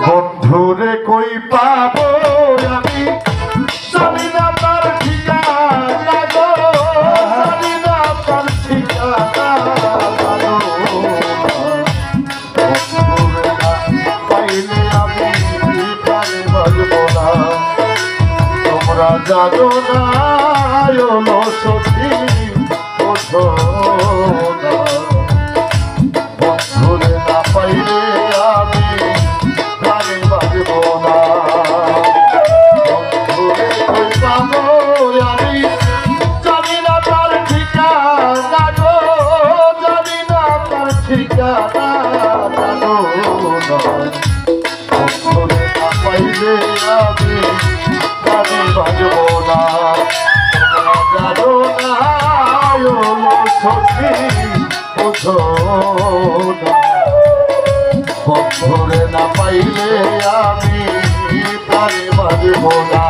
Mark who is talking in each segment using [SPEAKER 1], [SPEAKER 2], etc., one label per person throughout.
[SPEAKER 1] বন্ধুরে কই পাবো আমি? জানি না তার ঠিকানা গো জানি না তার ঠিকানা পাইলে আমি প্রাণে বাজবো না? তোমরা জানো না এলো সত্যি জানো না পাইলে আমি প্রাণে বাজব আমি প্রাণে বাজব না।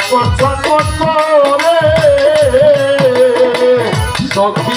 [SPEAKER 1] ছটপট ছটপট করে সখী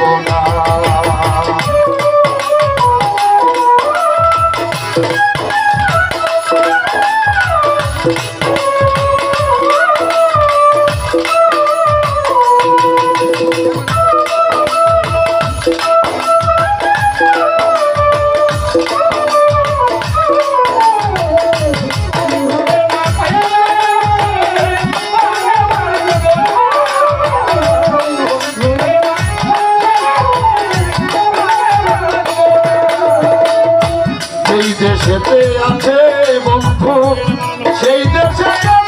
[SPEAKER 1] পারব না Thank you. সেই দেশেতে আছে বন্ধু সেই দেশে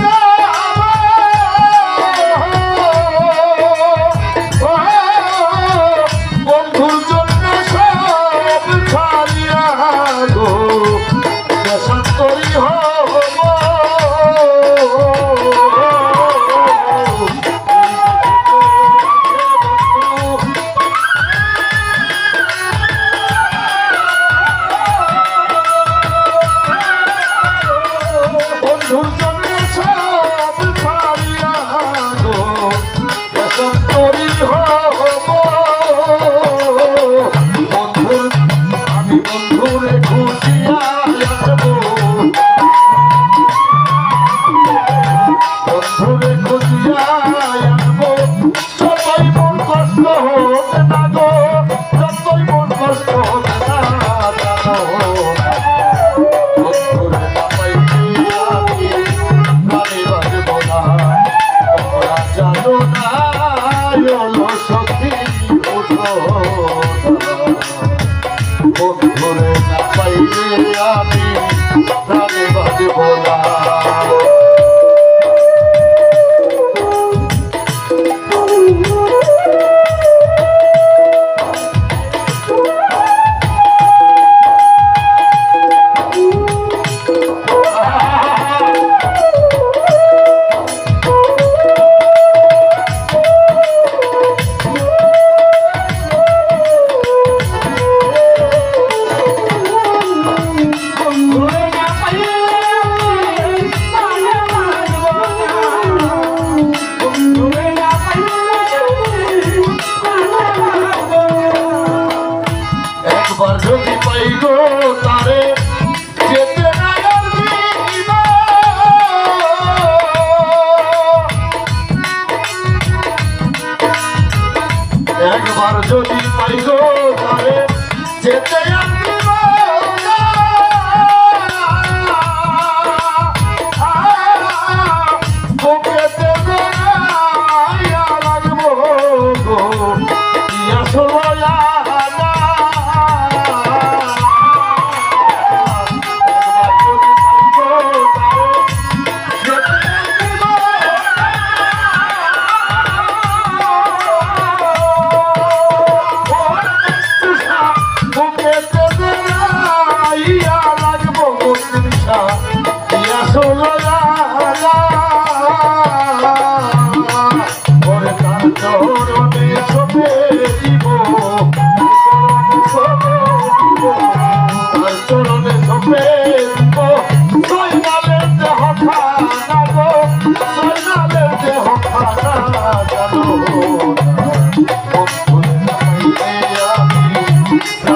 [SPEAKER 1] Gopa,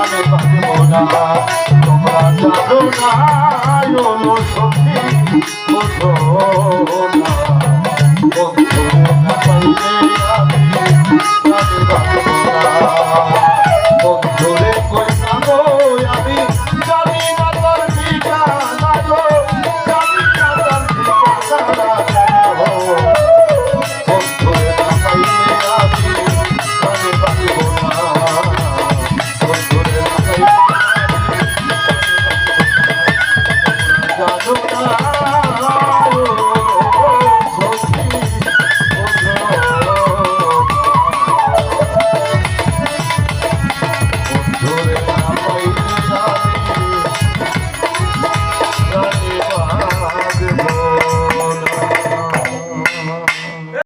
[SPEAKER 1] জানে পারব না তোমরা জানো না অনুসন্ধি বন্ধু